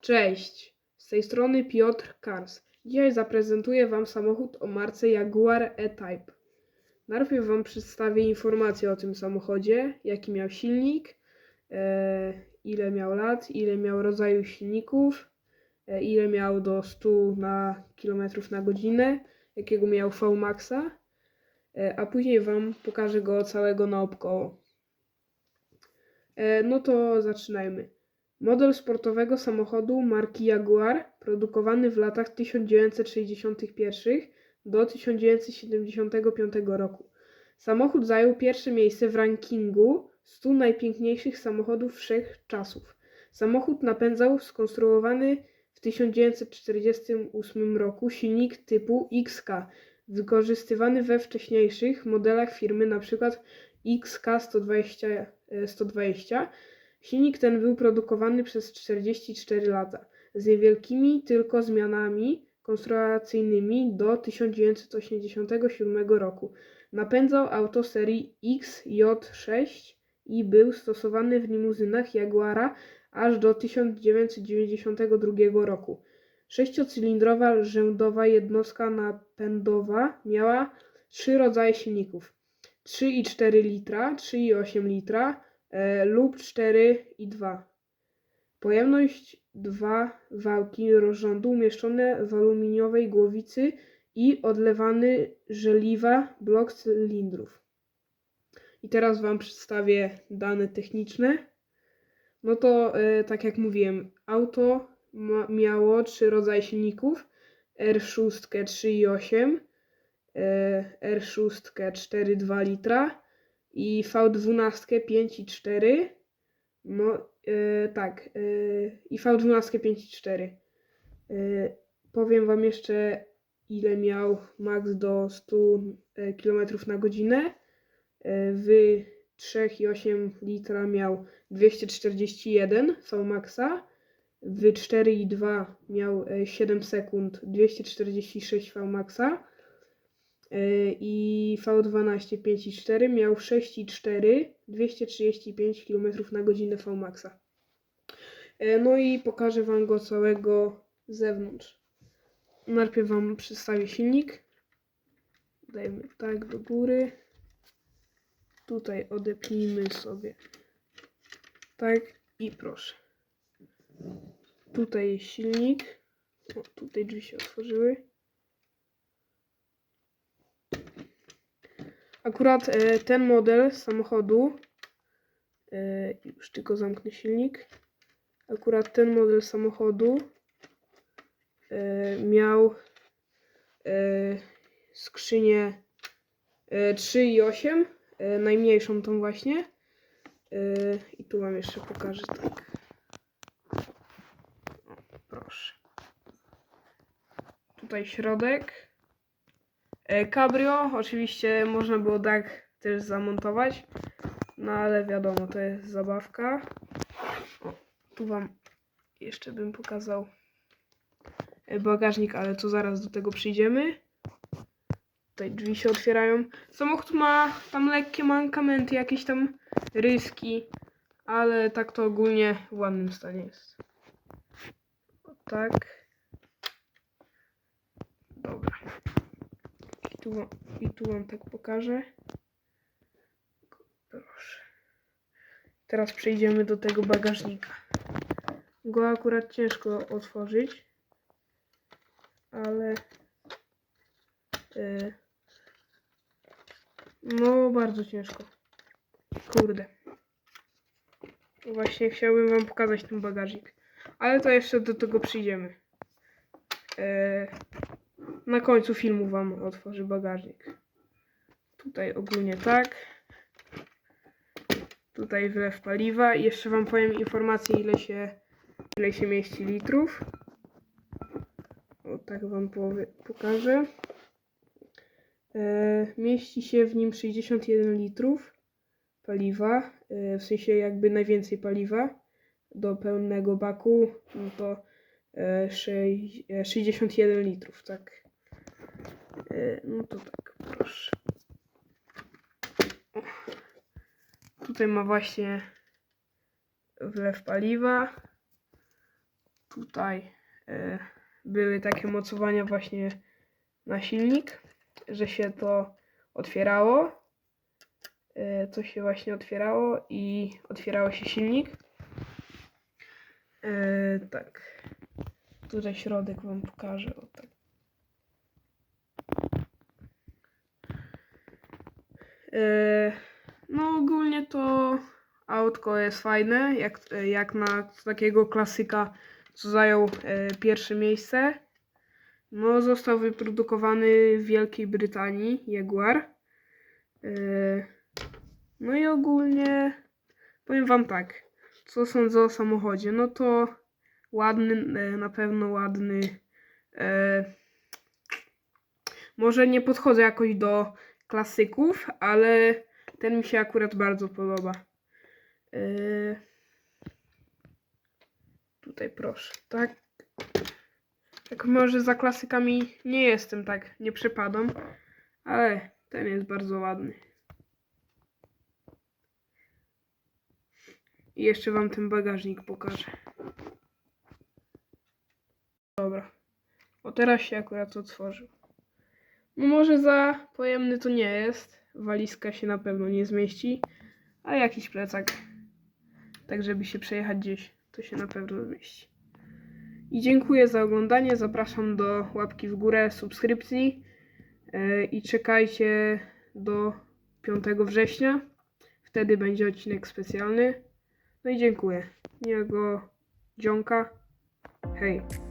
Cześć, z tej strony Piotr Kars. Dzisiaj zaprezentuję Wam samochód o marce Jaguar E-Type. Najpierw Wam przedstawię informacje o tym samochodzie, jaki miał silnik, e, ile miał lat, ile miał rodzaju silników, e, ile miał do 100 na kilometrów na godzinę, jakiego miał V-Maxa, e, a później Wam pokażę go całego naokoło. E, no to zaczynajmy. Model sportowego samochodu marki Jaguar, produkowany w latach 1961 do 1975 roku. Samochód zajął pierwsze miejsce w rankingu 100 najpiękniejszych samochodów wszechczasów. Samochód napędzał skonstruowany w 1948 roku silnik typu XK, wykorzystywany we wcześniejszych modelach firmy, np. XK 120, e, 120 Silnik ten był produkowany przez 44 lata, z niewielkimi tylko zmianami konstrukcyjnymi do 1987 roku. Napędzał auto serii XJ6 i był stosowany w limuzynach Jaguara aż do 1992 roku. Sześciocylindrowa rzędowa jednostka napędowa miała trzy rodzaje silników: 3,4 litra, 3,8 litra, lub 4 i 2. Pojemność dwa wałki rozrządu umieszczone w aluminiowej głowicy i odlewany żeliwa blok cylindrów. I teraz Wam przedstawię dane techniczne. No to e, tak jak mówiłem, auto miało trzy rodzaje silników. R6 3,8, e, R6 4,2 litra i V12 5,4. No e, tak, e, i V12 5,4. E, powiem Wam jeszcze, ile miał max do 100 e, km na godzinę. W 3,8 litra miał 241 V-Maxa. W 4,2 miał e, 7 sekund 246 V-Maxa. E, i V12 5,4 miał 6,4 235 km na godzinę Vmaxa. E, No i pokażę Wam go całego z zewnątrz. Najpierw Wam przedstawię silnik. Dajmy tak do góry. Tutaj odepnijmy sobie. Tak i proszę. Tutaj jest silnik. O, tutaj drzwi się otworzyły. Akurat e, ten model samochodu, e, już tylko zamknę silnik. Akurat ten model samochodu e, miał e, skrzynię e, 3,8, e, najmniejszą tą właśnie. E, I tu wam jeszcze pokażę tak. O, proszę. Tutaj środek. E, Cabrio oczywiście można było tak też zamontować, no ale wiadomo, to jest zabawka. O, tu wam jeszcze bym pokazał e, bagażnik, ale to zaraz do tego przyjdziemy. Tutaj drzwi się otwierają. Samochód ma tam lekkie mankamenty, jakieś tam ryski, ale tak to ogólnie w ładnym stanie jest. O, tak. Dobra. Tu, I tu wam tak pokażę. Proszę. Teraz przejdziemy do tego bagażnika. Go akurat ciężko otworzyć, ale e, no bardzo ciężko. Kurde. Właśnie chciałbym wam pokazać ten bagażnik, ale to jeszcze do tego przyjdziemy. E, na końcu filmu Wam otworzy bagażnik. Tutaj ogólnie tak. Tutaj wlew paliwa. I jeszcze Wam powiem informację, ile się, ile się mieści litrów. O, tak Wam powie, pokażę. E, mieści się w nim 61 litrów paliwa. E, w sensie jakby najwięcej paliwa do pełnego baku. No to e, sześć- e, 61 litrów, tak. E, No to tak, proszę. Tutaj ma właśnie wlew paliwa. tutaj e, były takie mocowania właśnie na silnik, że się to otwierało. To się właśnie otwierało i otwierało się silnik. Tak. Tutaj środek wam pokażę. O, tak. No ogólnie to autko jest fajne, jak, jak na takiego klasyka, co zajął e, pierwsze miejsce. No, został wyprodukowany w Wielkiej Brytanii, Jaguar. E, no i ogólnie powiem wam tak, co sądzę o samochodzie. No to ładny, na pewno ładny. Może nie podchodzę jakoś do klasyków, ale ten mi się akurat bardzo podoba. Yy, Tutaj proszę, tak. Tak może za klasykami nie jestem tak, nie przepadam, ale ten jest bardzo ładny. I jeszcze wam ten bagażnik pokażę. Dobra. O teraz się akurat otworzył. No może za pojemny to nie jest. Walizka się na pewno nie zmieści. A jakiś plecak. Tak żeby się przejechać gdzieś, to się na pewno zmieści. I dziękuję za oglądanie. Zapraszam do łapki w górę, subskrypcji. Yy, I czekajcie do 5 września. Wtedy będzie odcinek specjalny. No i dziękuję. Miłego dzionka. Hej.